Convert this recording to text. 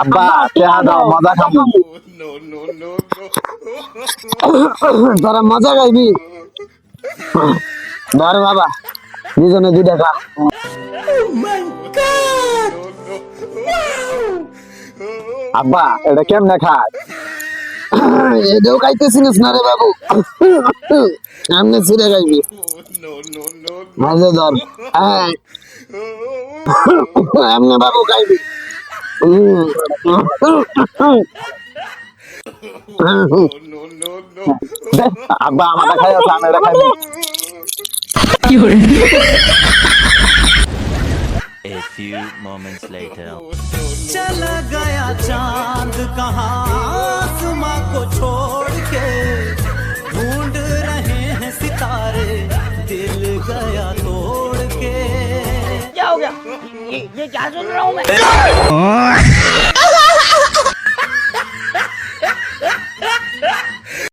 আব্বা টেহা দাও মজা খাব। তোরা মজা খাইবি? ধর বাবা দুজনে দুই টাকা আব্বা এটা কেমনে খায়? এটাও খাইতেছিস না রে বাবু এমনি ছিঁড়ে খাইবি মাঝে ধর হ্যাঁ এমনি বাবু খাইবি আব্বা আমাদের খাই আছে আমি এটা খাইবি A few moments later. चला गया चांद कहाँ 你你假装让我们。